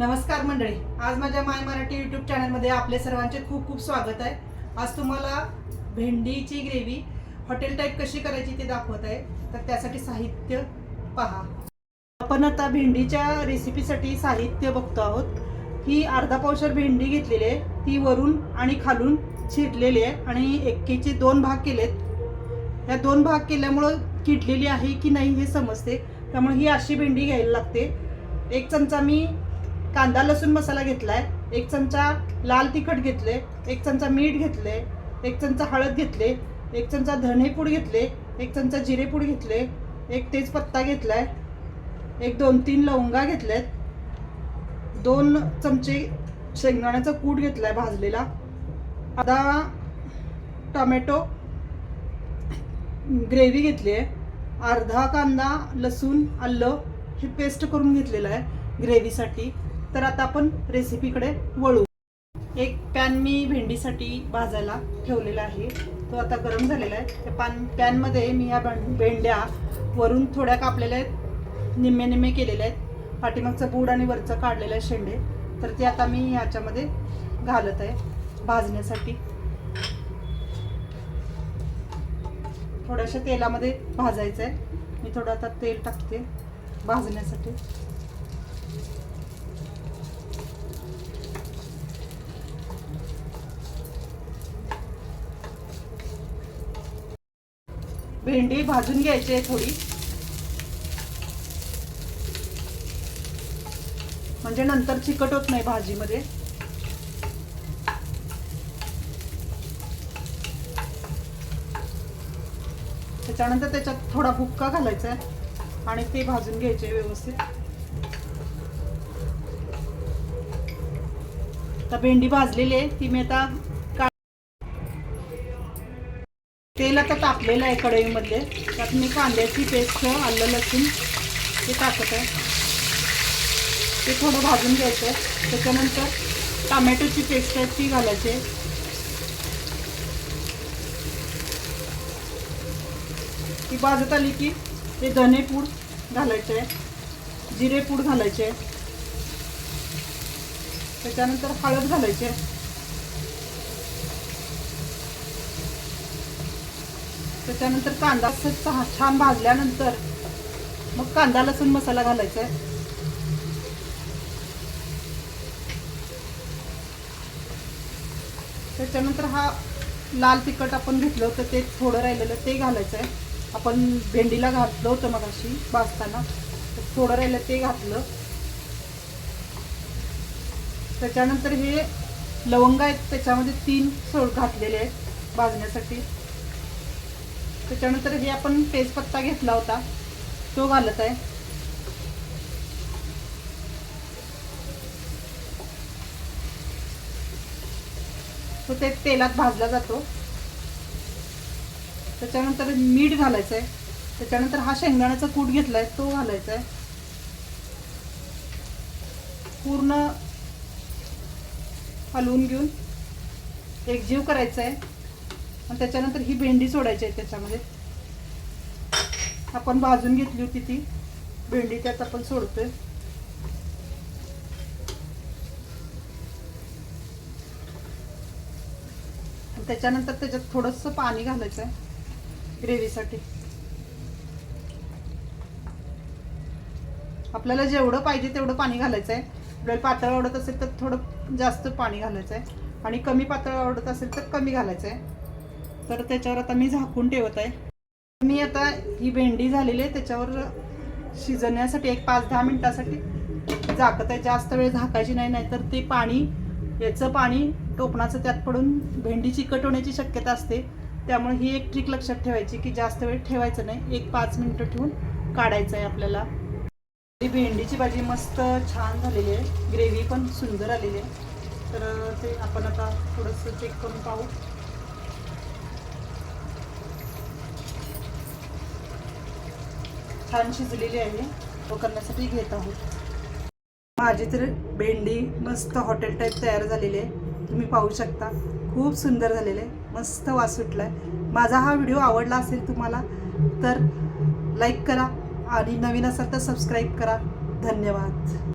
नमस्कार मंडळी. आज माझ्या माय मराठी युट्यूब चॅनलमध्ये आपले सर्वांचे खूप खूप स्वागत आहे. आज तुम्हाला भेंडीची ग्रेव्ही हॉटेल टाईप कशी करायची ते दाखवत आहे. तर त्यासाठी साहित्य पहा. आपण आता भेंडीच्या रेसिपीसाठी साहित्य बघतो आहोत. ही अर्धा पावशर भेंडी घेतलेली आहे. ती वरून आणि खालून चिरलेली आहे आणि एकेचे दोन भाग केलेत. या दोन भाग केल्यामुळं किटलेली आहे की नाही हे समजते. त्यामुळे ही अशी भेंडी घ्यायला लागते. एक चमचा मी कांदा लसूण मसाला घेतला आहे एक चमचा लाल तिखट घेतले एक चमचा मीठ घेतले एक चमचा हळद घेतले एक चमचा धनेपूड घेतले एक चमचा जिरेपूड घेतले एक तेजपत्ता घेतला आहे एक दोन तीन लवंगा घेतल्यात दोन चमचे शेंगदाण्याचा कूट घेतलाय भाजलेला आता टोमॅटो ग्रेव्ही घेतली आहे अर्धा कांदा लसूण आलं हे पेस्ट करून घेतलेलं आहे ग्रेव्हीसाठी. तर आता आपण रेसिपीकडे वळू. एक पॅन मी भेंडीसाठी भाजायला ठेवलेला आहे. तो आता गरम झालेला आहे. त्या पॅन पॅनमध्ये मी ह्या भेंड्या वरून थोड्या कापलेल्या आहेत. निम्मे निम्मे केलेले आहेत. पाठीमागचं बूड आणि वरचं काढलेलं आहे शेंडे. तर ते आता मी ह्याच्यामध्ये घालत आहे भाजण्यासाठी. थोड्याशा तेलामध्ये भाजायचं आहे. मी थोडं आता तेल टाकते भाजण्यासाठी. भेंडी भाजून घ्यायची आहे थोडी. म्हणजे नंतर चिकट होत नाही भाजीमध्ये. त्याच्यानंतर त्याच्यात थोडा भुक्का घालायचा आहे आणि ते भाजून घ्यायचे व्यवस्थित. आता भेंडी भाजलेली आहे ती मी आता तेल आता तापलेलं आहे कढईमध्ये. त्यात मी कांद्याची पेस्ट आलं लसूण ते टाकत आहे. ते थोडं भाजून घ्यायचं आहे. त्याच्यानंतर टमॅटोची पेस्ट आहे ती घालायची आहे. ती भाजत आली की ते धने पूड घालायचे आहे. जिरे पूड घालायचे त्याच्यानंतर हळद घालायची त्याच्यानंतर कांदा असं छा- छान भाजल्यानंतर मग कांदा लसूण मसाला घालायचा. आहे त्याच्यानंतर हा लाल तिखट आपण घेतलं होतं ते थोडं राहिलेलं ते घालायचं आहे आपण भेंडीला घातलं होतं मग अशी भाजताना. तर थोडं राहिलं ते घातलं. त्याच्यानंतर हे लवंग आहेत त्याच्यामध्ये तीन सोड घातलेले आहेत भाजण्यासाठी. त्याच्यानंतर हे आपण तेजपत्ता घेतला होता. तो घालत आहे. तो ते तेलात भाजला जातो. त्याच्यानंतर मीठ घालायचं आहे त्याच्यानंतर हा शेंगदाण्याचा कूट घेतलाय तो घालायचा आहे पूर्ण हलवून घेऊन एकजीव करायचा आहे आणि त्याच्यानंतर ही भेंडी सोडायची आहे त्याच्यामध्ये. आपण भाजून घेतली होती ती. भेंडी त्यात आपण सोडतोय. त्याच्यानंतर त्याच्यात थोडंसं पाणी घालायचं आहे ग्रेव्हीसाठी. आपल्याला जेवढं पाहिजे तेवढं पाणी घालायचं आहे. आपल्याला पातळ आवडत असेल तर थोडं जास्त पाणी घालायचं आहे. आणि कमी पातळ आवडत असेल तर कमी घालायचं आहे. तर त्याच्यावर आता मी झाकून ठेवत आहे. मी आता ही भेंडी झालेली आहे त्याच्यावर शिजण्यासाठी एक पाच दहा मिनिटासाठी झाकत आहे. जास्त वेळ झाकायची नाही नाहीतर ते पाणी याचं पाणी टोपणाचं त्यात पडून भेंडी चिकट होण्याची शक्यता असते. त्यामुळे ही एक ट्रिक लक्षात ठेवायची की जास्त वेळ ठेवायचं नाही एक पाच मिनिटं ठेवून काढायचं आहे आपल्याला. ही भेंडीची भाजी मस्त छान झालेली आहे ग्रेव्ही पण सुंदर आलेली आहे. तर ते आपण आता थोडंसं चेक करून पाहू. छान शिजलेली आहे. तो करण्यासाठी घेत आहोत. माझी तर भेंडी मस्त हॉटेल टाईप तयार झालेली आहे. तुम्ही पाहू शकता. खूप सुंदर झालेले आहे. मस्त वास सुटला आहे माझा हा व्हिडिओ आवडला असेल तुम्हाला तर लाईक करा आणि नवीन असाल तर सबस्क्राईब करा. धन्यवाद.